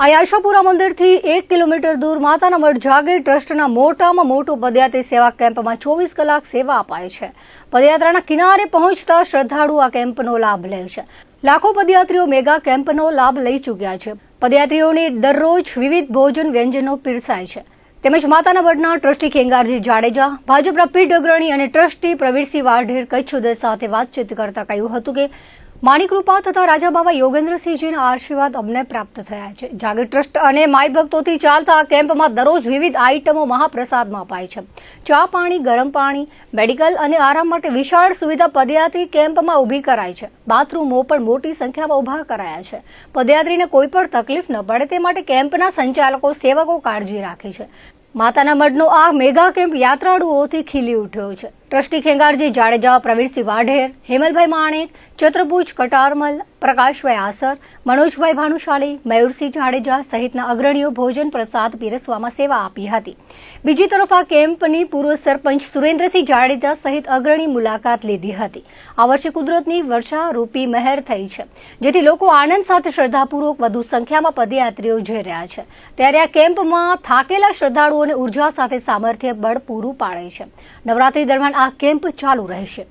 આ આશાપુરા મંદિરથી એક કિલોમીટર દૂર માતાના મઠ જાગીર ટ્રસ્ટના મોટામાં મોટું પદયાત્રી સેવા કેમ્પમાં ચોવીસ કલાક સેવા અપાય છે. પદયાત્રાના કિનારે પહોંચતા શ્રદ્ધાળુ આ કેમ્પનો લાભ લે છે. લાખો પદયાત્રીઓ મેગા કેમ્પનો લાભ લઈ ચૂક્યા છે. પદયાત્રીઓને દરરોજ વિવિધ ભોજન વ્યંજનો પીરસાય છે. તેમજ માતાના મઠના ટ્રસ્ટી ખેંગારજી જાડેજા, ભાજપના પીઢ અગ્રણી અને ટ્રસ્ટી પ્રવીરસિંહ વાઢેર કચ્છ સાથે વાતચીત કરતા કહ્યું હતું કે માની કૃપા તથા રાજા બાબા યોગેન્દ્રસિંહજીના આશીર્વાદ અમને પ્રાપ્ત થયા છે. જાગીર ટ્રસ્ટ અને માય ભક્તોથી ચાલતા આ કેમ્પમાં દરરોજ વિવિધ આઇટમો મહાપ્રસાદમાં અપાય છે. ચા પાણી, ગરમ પાણી, મેડિકલ અને આરામ માટે વિશાળ સુવિધા પદયાત્રી કેમ્પમાં ઊભી કરાય છે. બાથરૂમો પણ મોટી સંખ્યામાં ઊભા કરાયા છે. પદયાત્રીને કોઈ પણ તકલીફ ન પડે તે માટે કેમ્પના સંચાલકો, સેવકો કાળજી રાખે છે. માતાના મઢનો આ મેગા કેમ્પ યાત્રાળુઓથી ખીલી ઉઠ્યો છે. ટ્રસ્ટી ખેંગારજી જાડેજા પ્રવીરસિંહ વાઢેર, હેમલભાઈ માણેક, ચત્રભુજ, કટારમલ, પ્રકાશભાઈ આસર, મનોજભાઈ ભાનુશાલી, મયુરસિંહ જાડેજા સહિતના અગ્રણીઓ ભોજન પ્રસાદ પીરસવામાં સેવા આપી હતી. બીજી તરફ આ કેમ્પની પૂર્વ સરપંચ સુરેન્દ્રસિંહ જાડેજા સહિત અગ્રણી મુલાકાત લીધી હતી. આ વર્ષે કુદરતની વર્ષારૂપી મહેર થઈ છે, જેથી લોકો આનંદ સાથે શ્રદ્ધાપૂર્વક વધુ સંખ્યામાં પદયાત્રીઓ જઈ રહ્યા છે. ત્યારે આ કેમ્પમાં થાકેલા શ્રદ્ધાળુઓને ઊર્જા સાથે સામર્થ્ય બળ પૂરું પાડે છે. નવરાત્રી દરમિયાન આ કેમ્પ ચાલુ રહેશે.